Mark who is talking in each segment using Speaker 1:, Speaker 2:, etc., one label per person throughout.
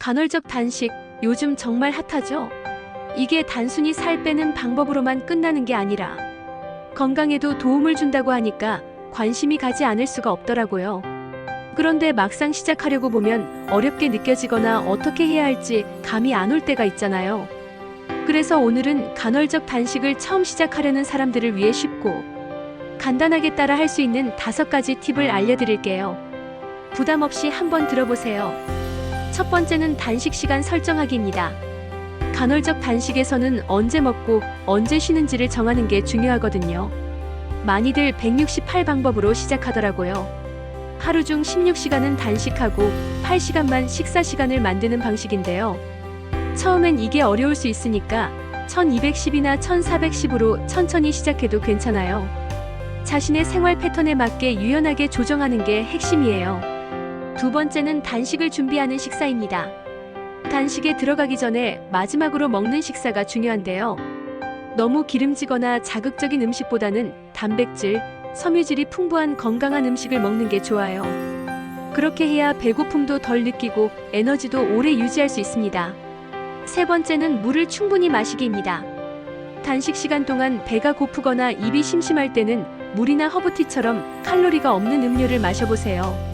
Speaker 1: 간헐적 단식, 요즘 정말 핫하죠? 이게 단순히 살 빼는 방법으로만 끝나는 게 아니라 건강에도 도움을 준다고 하니까 관심이 가지 않을 수가 없더라고요. 그런데 막상 시작하려고 보면 어렵게 느껴지거나 어떻게 해야 할지 감이 안 올 때가 있잖아요. 그래서 오늘은 간헐적 단식을 처음 시작하려는 사람들을 위해 쉽고 간단하게 따라 할 수 있는 다섯 가지 팁을 알려드릴게요. 부담 없이 한번 들어보세요. 첫 번째는 단식 시간 설정하기입니다. 간헐적 단식에서는 언제 먹고 언제 쉬는지를 정하는 게 중요하거든요. 많이들 168 방법으로 시작하더라고요. 하루 중 16시간은 단식하고 8시간만 식사 시간을 만드는 방식인데요. 처음엔 이게 어려울 수 있으니까 1210이나 1410으로 천천히 시작해도 괜찮아요. 자신의 생활 패턴에 맞게 유연하게 조정하는 게 핵심이에요. 두 번째는 단식을 준비하는 식사입니다. 단식에 들어가기 전에 마지막으로 먹는 식사가 중요한데요. 너무 기름지거나 자극적인 음식보다는 단백질, 섬유질이 풍부한 건강한 음식을 먹는 게 좋아요. 그렇게 해야 배고픔도 덜 느끼고 에너지도 오래 유지할 수 있습니다. 세 번째는 물을 충분히 마시기입니다. 단식 시간 동안 배가 고프거나 입이 심심할 때는 물이나 허브티처럼 칼로리가 없는 음료를 마셔보세요.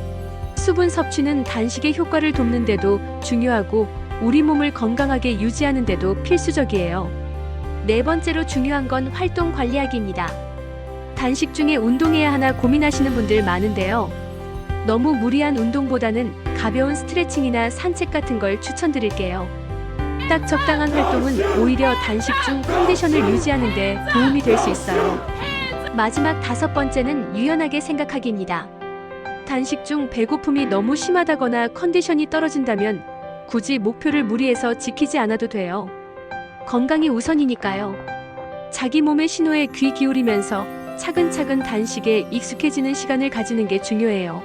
Speaker 1: 수분 섭취는 단식의 효과를 돕는데도 중요하고 우리 몸을 건강하게 유지하는데도 필수적이에요. 네 번째로 중요한 건 활동 관리하기입니다. 단식 중에 운동해야 하나 고민하시는 분들 많은데요. 너무 무리한 운동보다는 가벼운 스트레칭이나 산책 같은 걸 추천드릴게요. 딱 적당한 활동은 오히려 단식 중 컨디션을 유지하는 데 도움이 될 수 있어요. 마지막 다섯 번째는 유연하게 생각하기입니다. 단식 중 배고픔이 너무 심하다거나 컨디션이 떨어진다면 굳이 목표를 무리해서 지키지 않아도 돼요. 건강이 우선이니까요. 자기 몸의 신호에 귀 기울이면서 차근차근 단식에 익숙해지는 시간을 가지는 게 중요해요.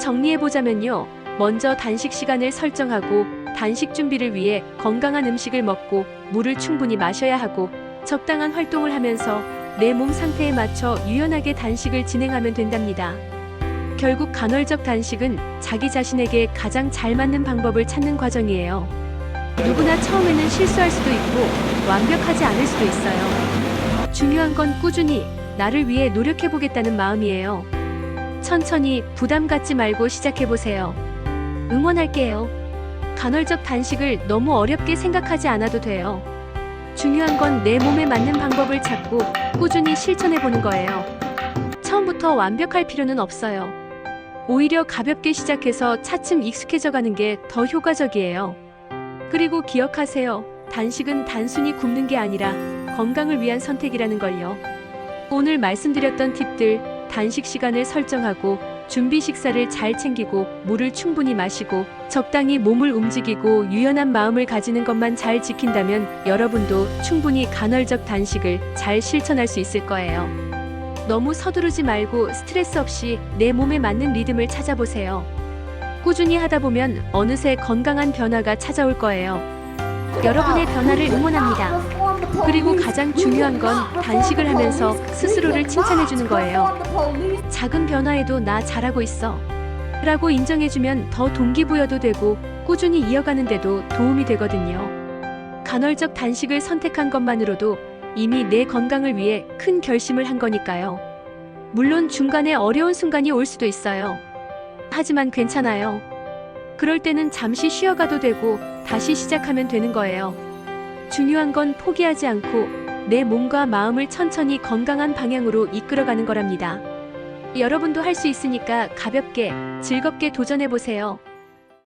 Speaker 1: 정리해보자면요. 먼저 단식 시간을 설정하고 단식 준비를 위해 건강한 음식을 먹고 물을 충분히 마셔야 하고 적당한 활동을 하면서 내 몸 상태에 맞춰 유연하게 단식을 진행하면 된답니다. 결국 간헐적 단식은 자기 자신에게 가장 잘 맞는 방법을 찾는 과정이에요. 누구나 처음에는 실수할 수도 있고 완벽하지 않을 수도 있어요. 중요한 건 꾸준히 나를 위해 노력해보겠다는 마음이에요. 천천히 부담 갖지 말고 시작해보세요. 응원할게요. 간헐적 단식을 너무 어렵게 생각하지 않아도 돼요. 중요한 건 내 몸에 맞는 방법을 찾고 꾸준히 실천해보는 거예요. 처음부터 완벽할 필요는 없어요. 오히려 가볍게 시작해서 차츰 익숙해져 가는 게 더 효과적이에요. 그리고 기억하세요. 단식은 단순히 굶는 게 아니라 건강을 위한 선택이라는 걸요. 오늘 말씀드렸던 팁들, 단식 시간을 설정하고 준비 식사를 잘 챙기고 물을 충분히 마시고 적당히 몸을 움직이고 유연한 마음을 가지는 것만 잘 지킨다면 여러분도 충분히 간헐적 단식을 잘 실천할 수 있을 거예요. 너무 서두르지 말고 스트레스 없이 내 몸에 맞는 리듬을 찾아보세요. 꾸준히 하다 보면 어느새 건강한 변화가 찾아올 거예요. 여러분의 변화를 응원합니다. 그리고 가장 중요한 건 단식을 하면서 스스로를 칭찬해주는 거예요. 작은 변화에도 나 잘하고 있어. 라고 인정해주면 더 동기부여도 되고 꾸준히 이어가는데도 도움이 되거든요. 간헐적 단식을 선택한 것만으로도 이미 내 건강을 위해 큰 결심을 한 거니까요. 물론 중간에 어려운 순간이 올 수도 있어요. 하지만 괜찮아요. 그럴 때는 잠시 쉬어가도 되고 다시 시작하면 되는 거예요. 중요한 건 포기하지 않고 내 몸과 마음을 천천히 건강한 방향으로 이끌어가는 거랍니다. 여러분도 할 수 있으니까 가볍게, 즐겁게 도전해보세요.